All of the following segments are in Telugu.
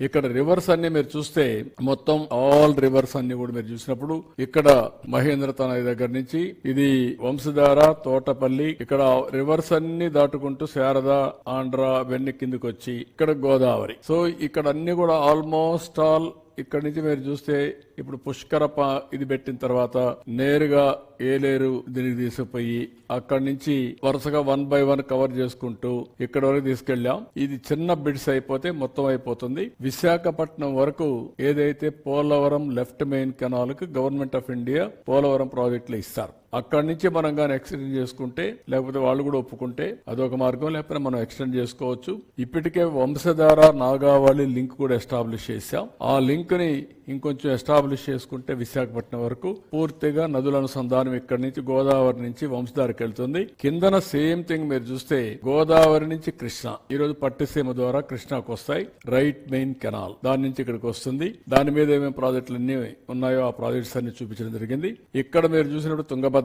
ఇక్కడ రివర్స్ అన్ని మీరు చూస్తే మొత్తం ఆల్ రివర్స్ అన్ని కూడా మీరు చూసినప్పుడు ఇక్కడ మహేంద్ర తనయ దగ్గర నుంచి ఇది వంశధార తోటపల్లి ఇక్కడ రివర్స్ అన్ని దాటుకుంటూ శారద ఆంధ్ర వెన్ని కిందకి వచ్చి ఇక్కడ గోదావరి. సో ఇక్కడ అన్ని కూడా ఆల్మోస్ట్ ఆల్ ఇక్కడ నుంచి మీరు చూస్తే ఇప్పుడు పుష్కరప ఇది పెట్టిన తర్వాత నేరుగా ఏలేరు దీనికి తీసుకుపోయి అక్కడి నుంచి వరుసగా వన్ బై వన్ కవర్ చేసుకుంటూ ఇక్కడ వరకు తీసుకెళ్ళాం. ఇది చిన్న బిడ్స్ అయిపోతే మొత్తం అయిపోతుంది. విశాఖపట్నం వరకు ఏదైతే పోలవరం లెఫ్ట్ మెయిన్ కెనాల్కు గవర్నమెంట్ ఆఫ్ ఇండియా పోలవరం ప్రాజెక్టులు ఇస్తారు. అక్కడి నుంచి మనం కానీ ఎక్స్టెండ్ చేసుకుంటే లేకపోతే వాళ్ళు కూడా ఒప్పుకుంటే అదొక మార్గం. లేకపోతే మనం ఎక్స్టెండ్ చేసుకోవచ్చు. ఇప్పటికే వంశధార నాగావళి లింక్ కూడా ఎస్టాబ్లిష్ చేశాం. ఆ లింక్ని ఇంకొంచెం ఎస్టాబ్లిష్ చేసుకుంటే విశాఖపట్నం వరకు పూర్తిగా నదుల అనుసంధానం ఇక్కడి నుంచి గోదావరి నుంచి వంశధారకి వెళ్తుంది. కిందన సేమ్ థింగ్ మీరు చూస్తే గోదావరి నుంచి కృష్ణ. ఈ రోజు పట్టిసీమ ద్వారా కృష్ణకు వస్తాయి. రైట్ మెయిన్ కెనాల్ దాని నుంచి ఇక్కడికి వస్తుంది. దాని మీద ఏమేమి ప్రాజెక్టులు అన్ని ఉన్నాయో ఆ ప్రాజెక్ట్స్ అన్ని చూపించడం జరిగింది. ఇక్కడ మీరు చూసినప్పుడు తుంగభద్ర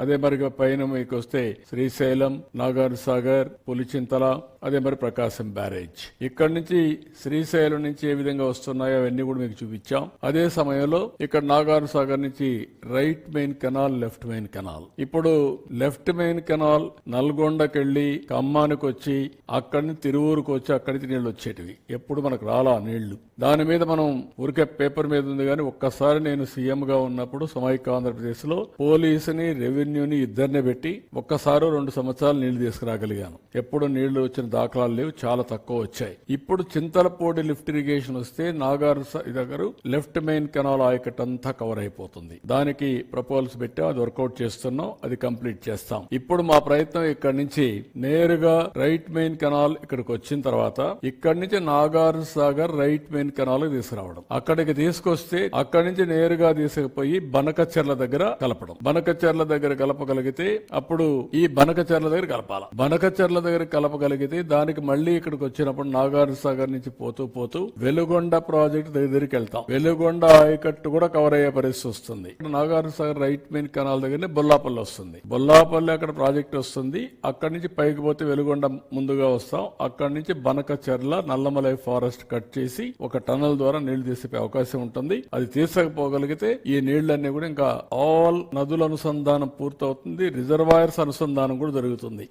అదే మరి పైన మీకు వస్తే శ్రీశైలం నాగార్ సాగర్ పులిచింతల అదే మరి ప్రకాశం బ్యారేజ్. ఇక్కడ నుంచి శ్రీశైలం నుంచి ఏ విధంగా వస్తున్నాయో అవన్నీ కూడా మీకు చూపించాం. అదే సమయంలో ఇక్కడ నాగార్ సాగర్ నుంచి right main canal left main canal. ఇప్పుడు లెఫ్ట్ మెయిన్ కెనాల్ నల్గొండకెళ్ళి ఖమ్మానికి వచ్చి అక్కడి నుంచి తిరువూరుకు వచ్చి అక్కడి నుంచి నీళ్ళు వచ్చేటివి. ఎప్పుడు మనకు రాలా నీళ్ళు? దాని మీద మనం ఊరికే పేపర్ మీద ఉంది కానీ ఒక్కసారి నేను సీఎం గా ఉన్నప్పుడు సమైక్య ఆంధ్రప్రదేశ్లో పోలీసుని రెవెన్యూని ఇద్దరిని పెట్టి ఒక్కసారో రెండు సంవత్సరాలు నీళ్ళు తీసుకురాగలిగాను. ఎప్పుడు నీళ్ళు వచ్చిన దాఖలాలు లేవు చాలా తక్కువ వచ్చాయి. ఇప్పుడు చింతలపూడి లిఫ్ట్ ఇరిగేషన్ వస్తే నాగారు దగ్గర లెఫ్ట్ మెయిన్ కెనాల్ ఆయకట్ అంతా కవర్ అయిపోతుంది. దానికి ప్రపోజల్స్ పెట్టాం అది వర్కౌట్ చేస్తున్నాం అది కంప్లీట్ చేస్తాం. ఇప్పుడు మా ప్రయత్నం ఇక్కడ నుంచి నేరుగా రైట్ మెయిన్ కెనాల్ ఇక్కడికి వచ్చిన తర్వాత ఇక్కడి నుంచి Nagar Sagar right main canal తీసుకురావడం. అక్కడికి తీసుకొస్తే అక్కడి నుంచి నేరుగా తీసుకుపోయి బనకచెర్ల దగ్గర కలపడం. బనకచెర్ల దగ్గర కలపగలిగితే అప్పుడు ఈ బనకచర్ల దగ్గర కలపాల. బనకచెర్ల దగ్గర కలపగలిగితే దానికి మళ్ళీ ఇక్కడికి వచ్చినప్పుడు నాగార్ సాగర్ నుంచి పోతూ పోతూ వెలుగొండ ప్రాజెక్ట్ దగ్గరికి వెళ్తాం. వెలుగొండ ఆయకట్టు కూడా కవర్ అయ్యే పరిస్థితి వస్తుంది. Nagar Sagar right main canal దగ్గరనే బొల్లాపల్లి వస్తుంది. బొల్లాపల్లి అక్కడ ప్రాజెక్ట్ వస్తుంది. అక్కడి నుంచి పైకి పోతే వెలుగొండ ముందుగా వస్తాం. అక్కడి నుంచి బనకచెర్ల నల్లమలై ఫారెస్ట్ కట్ చేసి ఒక టనల్ ద్వారా నీళ్ళు తీసే అవకాశం ఉంటుంది. అది తీసకపోగలిగితే ఈ నీళ్ళన్నీ కూడా ఇంకా ఆల్ నదుల అనుసంధానం పూర్తవుతుంది. రిజర్వాయర్స్ అనుసంధానం కూడా జరుగుతుంది.